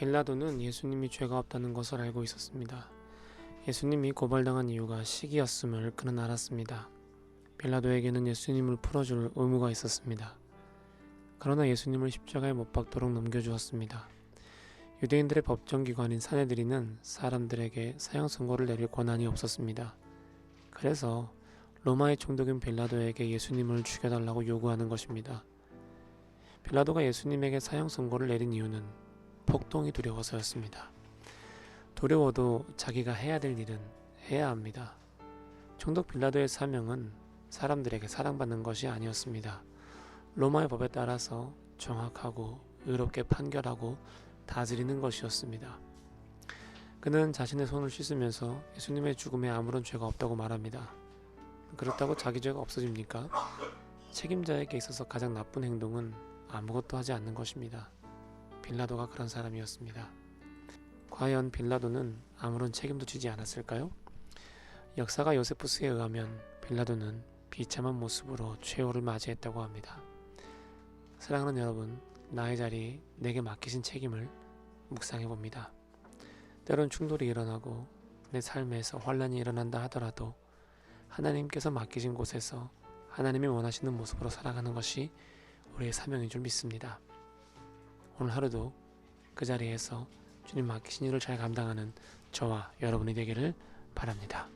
빌라도는 예수님이 죄가 없다는 것을 알고 있었습니다. 예수님이 고발당한 이유가 시기였음을 그는 알았습니다. 빌라도에게는 예수님을 풀어줄 의무가 있었습니다. 그러나 예수님을 십자가에 못 박도록 넘겨주었습니다. 유대인들의 법정기관인 사내들이는 사람들에게 사형 선고를 내릴 권한이 없었습니다. 그래서 로마의 총독인 빌라도에게 예수님을 죽여달라고 요구하는 것입니다. 빌라도가 예수님에게 사형 선고를 내린 이유는 폭동이 두려워서였습니다. 두려워도 자기가 해야 될 일은 해야 합니다. 총독 빌라도의 사명은 사람들에게 사랑받는 것이 아니었습니다. 로마의 법에 따라서 정확하고 의롭게 판결하고 다스리는 것이었습니다. 그는 자신의 손을 씻으면서 예수님의 죽음에 아무런 죄가 없다고 말합니다. 그렇다고 자기 죄가 없어집니까? 책임자에게 있어서 가장 나쁜 행동은 아무것도 하지 않는 것입니다. 빌라도가 그런 사람이었습니다. 과연 빌라도는 아무런 책임도 지지 않았을까요? 역사가 요세푸스에 의하면 빌라도는 비참한 모습으로 최후를 맞이했다고 합니다. 사랑하는 여러분, 나의 자리 내게 맡기신 책임을 묵상해 봅니다. 때론 충돌이 일어나고 내 삶에서 환란이 일어난다 하더라도 하나님께서 맡기신 곳에서 하나님이 원하시는 모습으로 살아가는 것이 우리의 사명인 줄 믿습니다. 오늘 하루도 그 자리에서 주님 맡기신 일을 잘 감당하는 저와 여러분이 되기를 바랍니다.